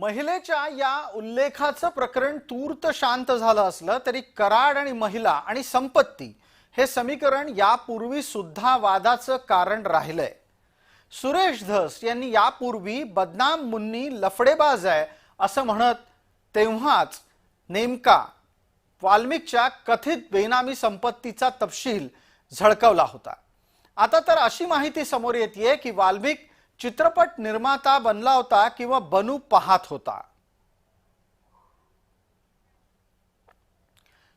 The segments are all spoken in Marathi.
महिलेच्या या उल्लेखाचं प्रकरण तूर्त शांत झालं असलं तरी कराड आणि महिला आणि संपत्ती हे समीकरण यापूर्वी सुद्धा वादाचं कारण राहिलंय. सुरेश धस यांनी यापूर्वी बदनाम मुन्नी लफडेबाज आहे असं म्हणत तेव्हाच नेमका वाल्मिकच्या कथित बेनामी संपत्तीचा तपशील झळकवला होता. आता तर अशी माहिती समोर येते की वाल्मिक चित्रपट निर्माता बनला होता किंवा बनू पाहत होता.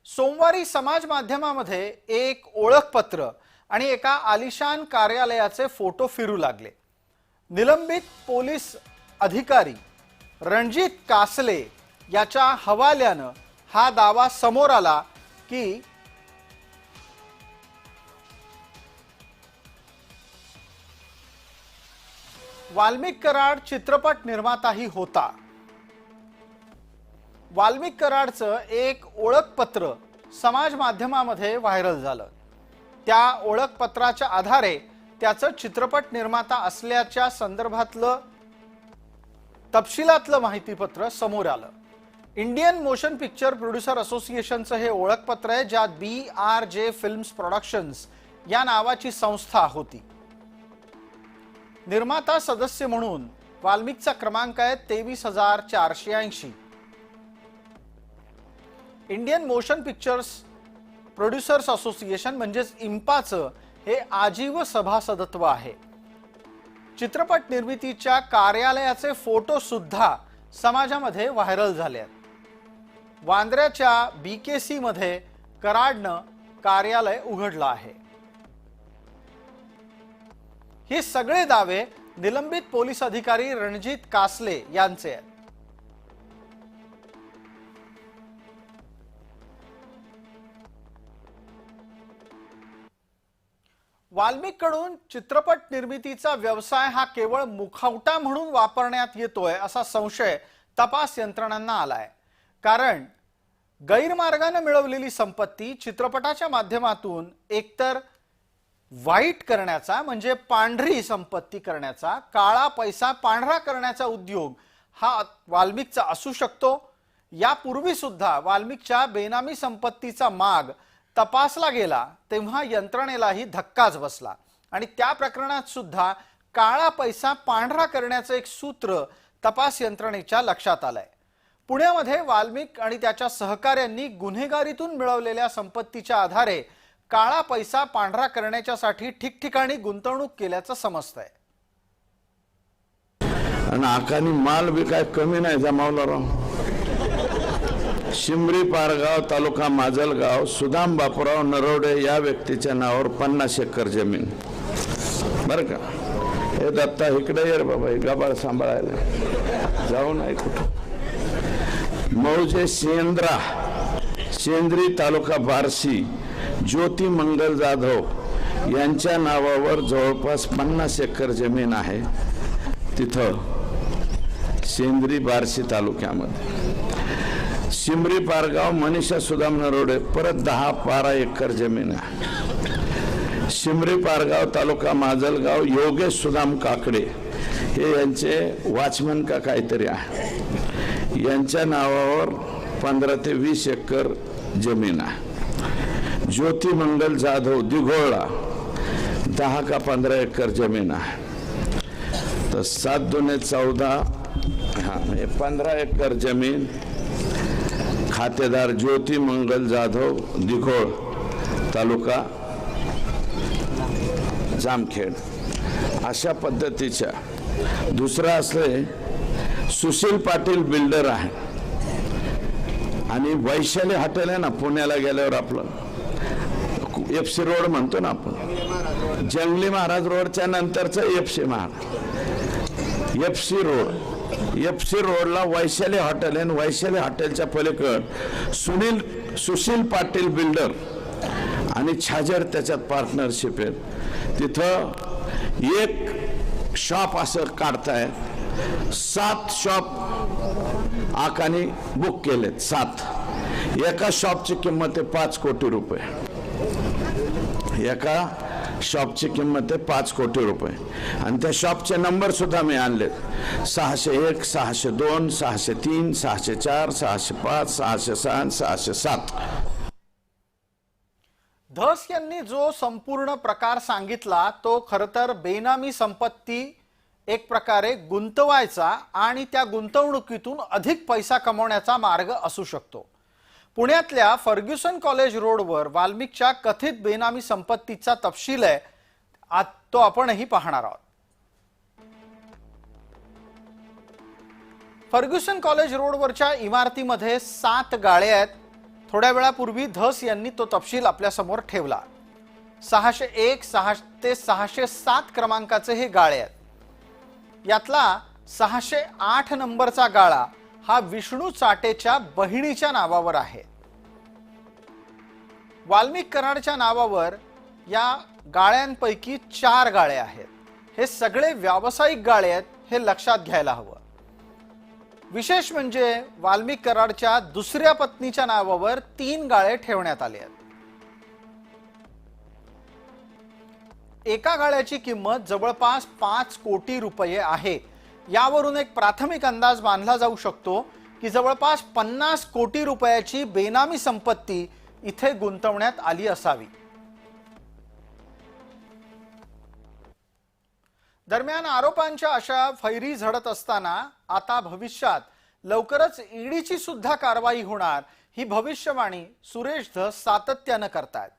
सोमवारी समाज माध्यमामध्ये एक ओळखपत्र आणि एका आलिशान कार्यालयाचे फोटो फिरू लागले. निलंबित पोलीस अधिकारी रणजित कासले याच्या हवाल्यानं हा दावा समोर आला की वाल्मिक कराड चित्रपट निर्माताही होता. वाल्मिक कराडचं एक ओळखपत्र समाज माध्यमामध्ये व्हायरल झालं. त्या ओळखपत्राच्या आधारे त्याचं चित्रपट निर्माता असल्याच्या संदर्भातलं तपशिलातलं माहितीपत्र समोर आलं. इंडियन मोशन पिक्चर प्रोड्युसर असोसिएशनचं हे ओळखपत्र आहे ज्यात B R J films productions या नावाची संस्था होती. निर्माता सदस्य म्हणून वाल्मिकचा क्रमांक आहे तेवीस हजार चारशे ऐंशी. Indian motion pictures producers association म्हणजेच इम्पाचं हे आजीव सभासदत्व आहे. चित्रपट निर्मितीच्या कार्यालयाचे फोटो सुद्धा समाजामध्ये व्हायरल झाले आहेत. वांद्र्याच्या बी के सीमध्ये कराडनं कार्यालय उघडलं आहे. हे सगळे दावे निलंबित पोलीस अधिकारी रणजित कासले यांचे आहेत. वाल्मिककडून चित्रपट निर्मितीचा व्यवसाय हा केवळ मुखवटा म्हणून वापरण्यात येतोय असा संशय तपास यंत्रणांना आलाय. कारण गैरमार्गाने मिळवलेली संपत्ती चित्रपटाच्या माध्यमातून एकतर वाईट करण्याचा म्हणजे पांढरी संपत्ती करण्याचा काळा पैसा पांढरा करण्याचा उद्योग हा वाल्मिकचा असू शकतो. यापूर्वी सुद्धा वाल्मिकच्या बेनामी संपत्तीचा माग तपासला गेला तेव्हा यंत्रणेलाही धक्काच बसला. आणि त्या प्रकरणात सुद्धा काळा पैसा पांढरा करण्याचं एक सूत्र तपास यंत्रणेच्या लक्षात आलंय. पुण्यामध्ये वाल्मिक आणि त्याच्या सहकाऱ्यांनी गुन्हेगारीतून मिळवलेल्या संपत्तीच्या आधारे काळा पैसा पांढरा करण्याच्यासाठी ठिकठिकाणी गुंतवणूक केल्याचं समजतंय. आणि आकानी माल बी काय कमी नाही जमावला राव. शिमरी पारगाव तालुका माजलगाव सुदाम बापूराव नरवडे या व्यक्तीच्या नावावर पन्नास एकर जमीन. बर का? हे दत्ता इकडे ये बाबा हे गबाळ सांभाळायला. जाऊ नाही कुठं? मौजे सेंद्रा सेंद्री तालुका बार्शी. ज्योती मंगल जाधव यांच्या नावावर जवळपास पन्नास एकर जमीन आहे. तिथं सेंद्री बार्शी तालुक्यामध्ये. शिमरी पारगाव मनीषा सुदाम नरोडे परत दहा बारा एकर जमीन आहे. शिमरी पारगाव तालुका माजलगाव योगेश सुदाम काकडे हे यांचे वॉचमन का काहीतरी आहे. यांच्या नावावर पंधरा ते वीस एकर जमीन आहे. ज्योती मंगल जाधव दिघोळा दहा का पंधरा एकर जमीन आहे. तर सात दोने चौदा हा म्हणजे पंधरा एकर जमीन खातेदार ज्योती मंगल जाधव दिघोळ तालुका जामखेड. अशा पद्धतीच्या दुसरं असले सुशील पाटील बिल्डर आहे. आणि वैशाली हॉटेल आहे ना पुण्याला गेल्यावर आपलं. एफसी रोड म्हणतो ना आपण. जंगली महाराज रोडच्या नंतरचं F C Maharaj. FC road. FC रोडला वैशाली हॉटेल आणि वैशाली हॉटेलच्या पलीकड सुनील सुशील पाटील बिल्डर आणि छाजर त्याच्यात पार्टनरशिप आहे तिथं एक शॉप असं काढताय सात शॉप आकाने बुक केलेत सात. एका शॉपची किंमत आहे पाच कोटी रुपये. एका शॉपची किंमत आहे पाच कोटी रुपये. आणि त्या शॉपचे नंबर सुद्धा मी आणलेत. सहाशे एक सहाशे दोन सहाशे तीन सहाशे चार सहाशे पाच सहाशे सहा सहाशे सात. धस यांनी जो संपूर्ण प्रकार सांगितला तो खर तर बेनामी संपत्ती एक प्रकारे गुंतवायचा आणि त्या गुंतवणुकीतून अधिक पैसा कमवण्याचा मार्ग असू शकतो. पुण्यातल्या फर्ग्युसन कॉलेज रोडवर वाल्मिकच्या कथित बेनामी संपत्तीचा तपशील आहे. आ- तो आपणही पाहणार आहोत. फर्ग्युसन कॉलेज रोडवरच्या इमारतीमध्ये सात गाळे आहेत. थोड्या वेळापूर्वी धस यांनी तो तपशील आपल्यासमोर ठेवला. सहाशे एक सहा ते सहाशे सात क्रमांकाचे हे गाळे आहेत. यातला सहाशे आठ नंबरचा गाळा हा विष्णू चाटेच्या बहिणीच्या नावावर आहे. वाल्मिक कराडच्या नावावर या गाळ्यांपैकी चार गाळे आहेत. हे सगळे व्यावसायिक गाळे आहेत हे लक्षात घ्यायला हवं. विशेष म्हणजे वाल्मिक कराडच्या दुसऱ्या पत्नीच्या नावावर तीन गाळे ठेवण्यात आले आहेत. एका गाळ्याची किंमत जवळपास पाच कोटी रुपये आहे. यावरून एक प्राथमिक अंदाज बांधला जाऊ शकतो की जवळपास पन्नास कोटी रुपयाची बेनामी संपत्ती इथे गुंतवण्यात आली असावी. दरम्यान आरोपांच्या अशा फैरी झडत असताना आता भविष्यात लवकरच ईडीची सुद्धा कारवाई होणार ही भविष्यवाणी सुरेश धस सातत्यानं करतायत.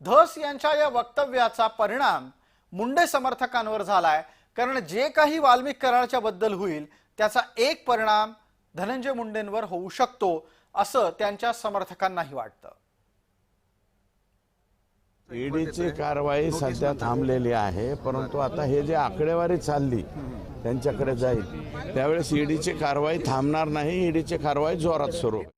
धस यांच्या या वक्तव्याचा परिणाम मुंडे समर्थकांवर झालाय. कारण जे काही वाल्मिक कराडच्या बद्दल होईल त्याचा एक परिणाम धनंजय मुंडेंवर होऊ शकतो असं त्यांच्या समर्थकांनाही वाटतं. ईडीची कारवाई सध्या थांबलेली आहे परंतु आता हे जे आकडेवारी चालली त्यांच्याकडे जाईल. त्यावेळेस ईडीची कारवाई थांबणार नाही ईडीची कारवाई जोरात सुरू. होईल.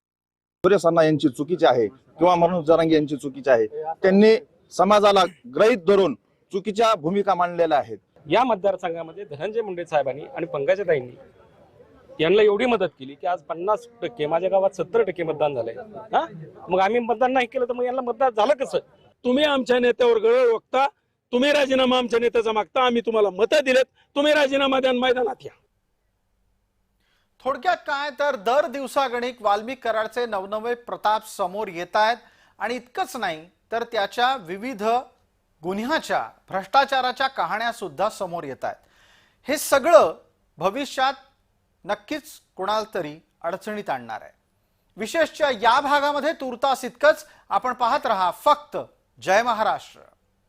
सूर्य सन्ना यांची चुकीची आहे किंवा मनोज जरांगे यांची चुकीची आहे. त्यांनी समाजाला ग्रहित धरून चुकीच्या भूमिका मांडलेल्या आहेत. या मतदारसंघामध्ये धनंजय मुंडे साहेबांनी आणि पंकजाताईंनी यांना एवढी मदत केली की आज पन्नास टक्के माझ्या गावात सत्तर टक्के मतदान झालंय. हा? मग आम्ही मतदान नाही केलं तर मग यांना मतदान झालं कसं? तुम्ही आमच्या नेत्यावर गळ ओकता तुम्ही राजीनामा आमच्या नेत्याचा मागता आम्ही तुम्हाला मतं दिलेत तुम्ही राजीनामा द्या आणि मैदानात या. थोडक्यात काय तर दर दिवसागणिक वाल्मिक कराडचे नवनवे प्रताप समोर येत आहेत आणि इतकंच नाही तर त्याच्या विविध गुन्ह्याच्या भ्रष्टाचाराच्या कहाण्या सुद्धा समोर येत आहेत. हे सगळं भविष्यात नक्कीच कुणाला तरी अडचणीत आणणार आहे. विशेषच्या या भागामध्ये तुर्तास इतकंच आपण पाहत रहा. फक्त जय महाराष्ट्र.